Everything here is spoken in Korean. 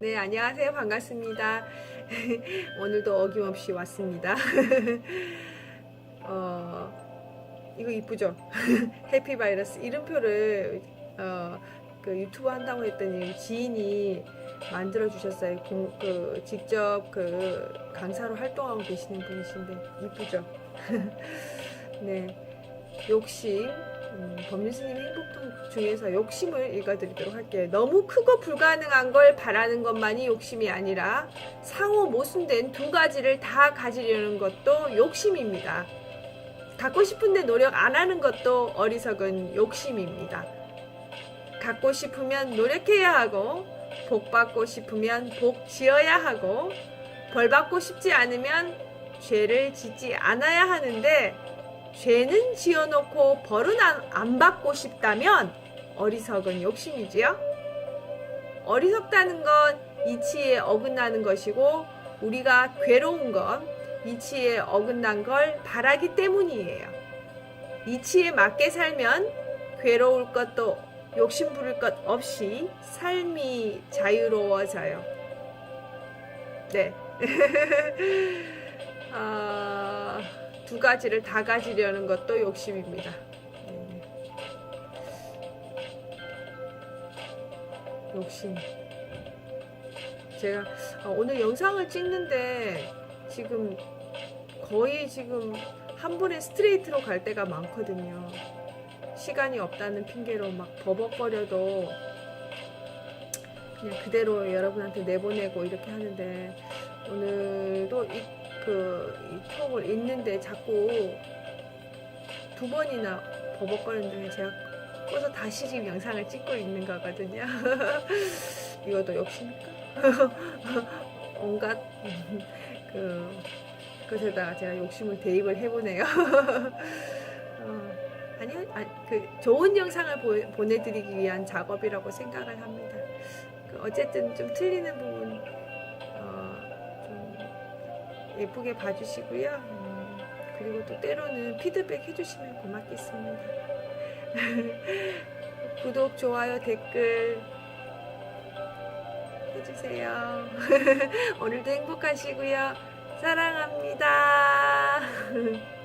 네, 안녕하세요. 반갑습니다. 오늘도 어김없이 왔습니다. 어, 이거 이쁘죠? 해피 바이러스 이름표를 어, 그 유튜브 한다고 했더니 지인이 만들어 주셨어요. 공- 그 직접 그 강사로 활동하고 계시는 분이신데 이쁘죠? 네, 욕심. 음, 법률스님 행복통 중에서 욕심을 읽어드리도록 할게요. 너무 크고 불가능한 걸 바라는 것만이 욕심이 아니라 상호 모순된 두 가지를 다 가지려는 것도 욕심입니다. 갖고 싶은데 노력 안 하는 것도 어리석은 욕심입니다. 갖고 싶으면 노력해야 하고, 복 받고 싶으면 복 지어야 하고, 벌 받고 싶지 않으면 죄를 짓지 않아야 하는데, 죄는 지어놓고 벌은 안, 안 받고 싶다면 어리석은 욕심이지요. 어리석다는 건 이치에 어긋나는 것이고 우리가 괴로운 건 이치에 어긋난 걸 바라기 때문이에요. 이치에 맞게 살면 괴로울 것도 욕심 부릴 것 없이 삶이 자유로워져요. 네. 아, 두 가지를 다 가지려는 것도 욕심입니다. 네. 욕심. 제가 어, 오늘 영상을 찍는데 지금 거의 지금 한 번에 스트레이트로 갈 때가 많거든요. 시간이 없다는 핑계로 막 버벅거려도 그냥 그대로 여러분한테 내보내고 이렇게 하는데 오늘도 이, 그, 이 톡을 읽는데 자꾸 두 번이나 버벅거리는데 제가 꺼서 다시 지금 영상을 찍고 있는 거거든요. 이것도 욕심일까? 온갖 그 것에다가 제가 욕심을 대입을 해보네요. 어, 아니요, 아니, 그 좋은 영상을 보, 보내드리기 위한 작업이라고 생각을 합니다. 그 어쨌든 좀 틀리는 부분 예쁘게 봐주시고요. 음, 그리고 또 때로는 피드백 해주시면 고맙겠습니다. 구독, 좋아요, 댓글 해주세요. 오늘도 행복하시고요. 사랑합니다.